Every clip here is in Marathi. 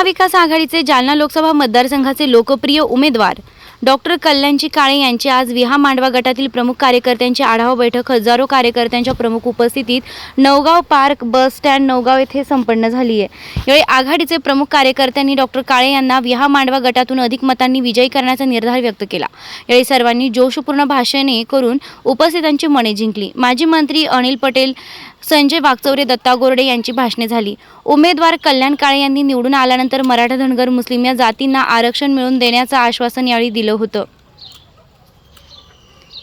महाविकास आघाडीचे जालना लोकसभा मतदारसंघाचे लोकप्रिय उमेदवार डॉक्टर कल्याणजी काळे यांची आज विहा मांडवा गटातील प्रमुख कार्यकर्त्यांची आढावा बैठक. हजारो कार्यकर्त्यांच्या प्रमुख उपस्थितीत Navgaon park bus stand Navgaon येथे संपन्न झाली आहे यावेळी आघाडीचे प्रमुख कार्यकर्त्यांनी डॉक्टर काळे यांना विहा मांडवा गटातून अधिक मतांनी विजयी करण्याचा निर्धार व्यक्त केला. यावेळी सर्वांनी जोशपूर्ण भाषणे करून उपस्थितांची मने जिंकली. माजी मंत्री अनिल पटेल संजय वागचौरे दत्ता गोरडे यांची भाषणे झाली. उमेदवार कल्याण काळे यांनी निवडून आल्यानंतर मराठा धनगर मुस्लिम या जातींना आरक्षण मिळवून देण्याचं आश्वासन यावेळी दिलं होतं.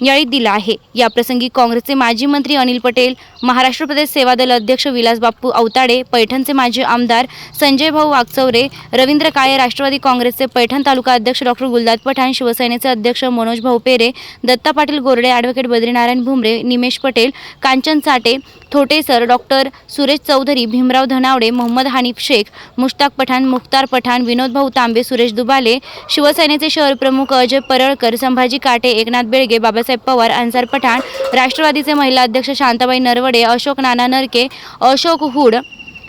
यावेळी दिला आहे. याप्रसंगी काँग्रेसचे माजी मंत्री अनिल पटेल महाराष्ट्र प्रदेश सेवा दल अध्यक्ष विलास बाप्पू औताडे पैठणचे माजी आमदार संजय भाऊ वागचौरे रवींद्र काळे राष्ट्रवादी काँग्रेसचे पैठण तालुका अध्यक्ष डॉक्टर गुलदाद पठाण शिवसेनेचे अध्यक्ष मनोज भाऊ पेरे दत्ता पाटील गोरडे ॲडव्होकेट बद्रीनारायण भुमरे निमेश पटेल कांचन चाटे थोटेसर डॉक्टर सुरेश चौधरी भीमराव धनावडे मोहम्मद हानिफ शेख मुश्ताक पठाण मुख्तार पठाण विनोद भाऊ तांबे सुरेश दुबाले शिवसेनेचे शहर प्रमुख अजय परळकर संभाजी काटे एकनाथ बेळगे बाबासाहेब पवार अन्सार पठाण राष्ट्रवादीचे महिला अध्यक्ष शांताबाई नरवडे अशोक नाना नरके अशोक हुड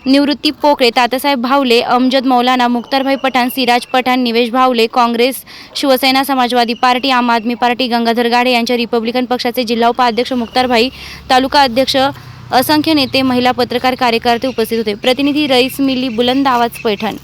निवृत्ती पोकळे तातासाहेब भावले अमजद मौलाना मुख्तारभाई पठाण सिराज पठाण निवेश भावले काँग्रेस शिवसेना समाजवादी पार्टी आम आदमी पार्टी गंगाधर गाडे यांच्या रिपब्लिकन पक्षाचे जिल्हा उपाध्यक्ष मुख्तारभाई तालुका अध्यक्ष असंख्य नेते महिला पत्रकार कार्यकर्ते उपस्थित होते. प्रतिनिधी रईस मिली बुलंद आवाज पैठण.